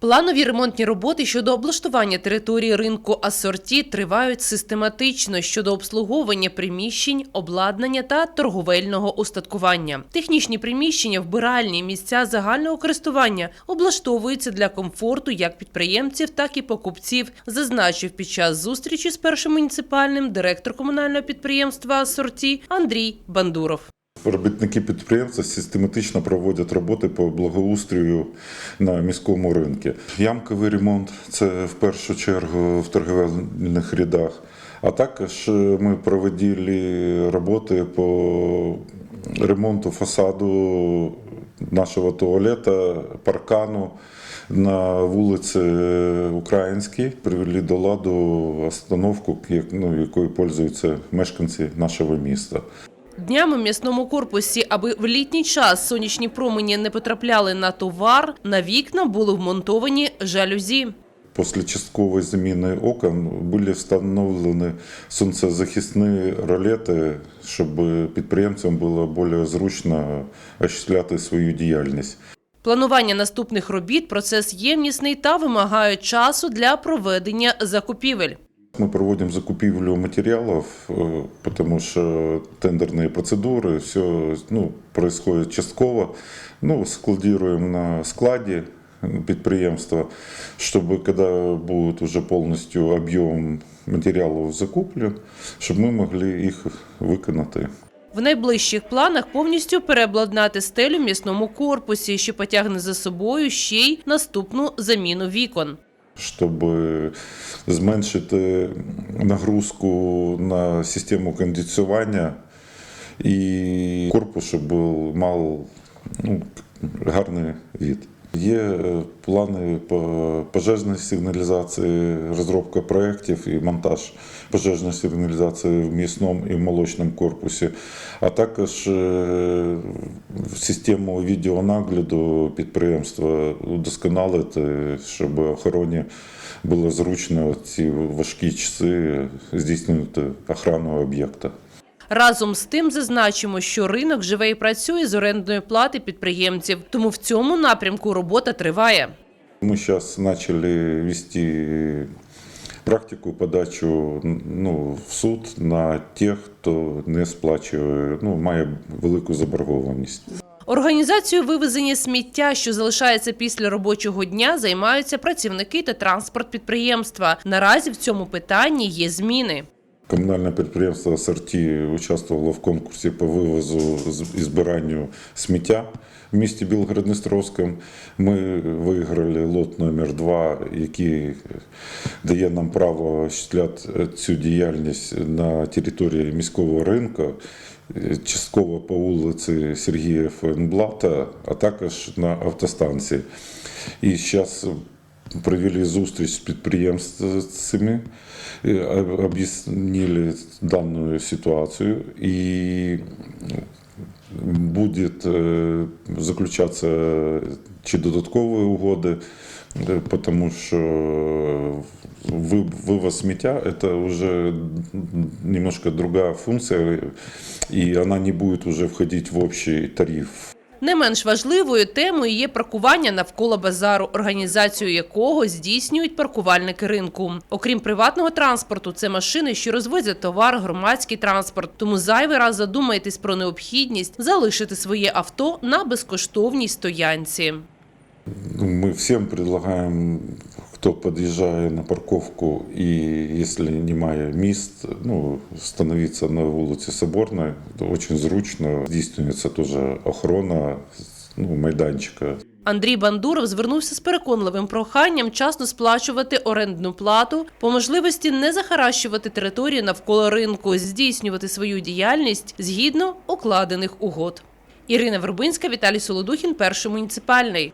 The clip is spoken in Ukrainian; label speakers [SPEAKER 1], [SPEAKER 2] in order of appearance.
[SPEAKER 1] Планові ремонтні роботи щодо облаштування території ринку асорті тривають систематично щодо обслуговування приміщень, обладнання та торговельного устаткування. Технічні приміщення, вбиральні місця загального користування облаштовуються для комфорту як підприємців, так і покупців, зазначив під час зустрічі з першим муніципальним директор комунального підприємства асорті Андрій Бандуров.
[SPEAKER 2] Робітники підприємства систематично проводять роботи по благоустрою на міському ринку. Ямковий ремонт це в першу чергу в торговельних рядах. А також ми проводили роботи по ремонту фасаду нашого туалета, паркану на вулиці Українській. Привели до ладу остановку, ну, якою пользуються мешканці нашого міста.
[SPEAKER 1] Днями в м'ясному корпусі, аби в літній час сонячні промені не потрапляли на товар, на вікна були вмонтовані жалюзі.
[SPEAKER 2] После частковой замены окон были встановлені сонцезахисні ролети, щоб підприємцям було більш зручно осуществляти свою діяльність.
[SPEAKER 1] Планування наступних робіт процес ємнісний та вимагає часу для проведення закупівель.
[SPEAKER 2] Ми проводимо закупівлю матеріалів, е, тому що тендерні процедури, все ну, происходит частково. Ну, складируємо на складі підприємства, щоб коли буде вже повністю об'єм матеріалів закуплю, щоб ми могли їх виконати.
[SPEAKER 1] В найближчих планах повністю переобладнати стелю в м'ясному корпусі, що потягне за собою ще й наступну заміну вікон.
[SPEAKER 2] Щоб зменшити нагрузку на систему кондиціювання і корпус, щоб мав ну, гарний від. Є е, плани по пожежній сигналізації, розробка проєктів і монтаж пожежної сигналізації в м'ясному і молочному корпусі, а також е, систему відеонагляду підприємства удосконалити, щоб охороні було зручно ці важкі часи здійснювати охрану об'єкта.
[SPEAKER 1] Разом з тим зазначимо, що ринок живе і працює з орендної плати підприємців, тому в цьому напрямку робота триває.
[SPEAKER 2] Мы сейчас начали вести практику подачу ну, в суд на тих, хто не сплачує, ну, має велику заборгованість.
[SPEAKER 1] Організацією вивезення сміття, що залишається після робочого дня, займаються працівники та транспорт підприємства. Наразі в цьому питанні є зміни.
[SPEAKER 2] Комунальне підприємство «Сорті» участвувало в конкурсі по вивозу і збиранню сміття в місті Білгород-Дністровському. Ми виграли лот номер 2 який дає нам право осуществляти цю діяльність на території міського ринку, частково по вулиці Сергія Фенблата, а також на автостанції. І зараз провели зустріч з підприємцями, е, об- об'яснили дану ситуацію і буде е, заключатися чи додаткові угоди, е, тому що вивоз сміття – це вже немножко другая функція, і вона не буде вже входити в общий тариф.
[SPEAKER 1] Не менш важливою темою є паркування навколо базару, організацію якого здійснюють паркувальники ринку. Окрім приватного транспорту, це машини, що розвозять товар, громадський транспорт. Тому зайвий раз задумайтесь про необхідність залишити своє авто на безкоштовній стоянці.
[SPEAKER 2] Мы всем предлагаем, кто подъезжает на парковку и если немає міст, ну, становиться на вулиці Соборной. Очень зручно. Здійснюється теж охорона ну, майданчика.
[SPEAKER 1] Андрій Бандуров звернувся з переконливим проханням вчасно сплачувати орендну плату, по можливості не захаращувати територію навколо ринку, здійснювати свою діяльність згідно укладених угод. Ірина Вербинська, Віталій Солодухін, перший муніципальний.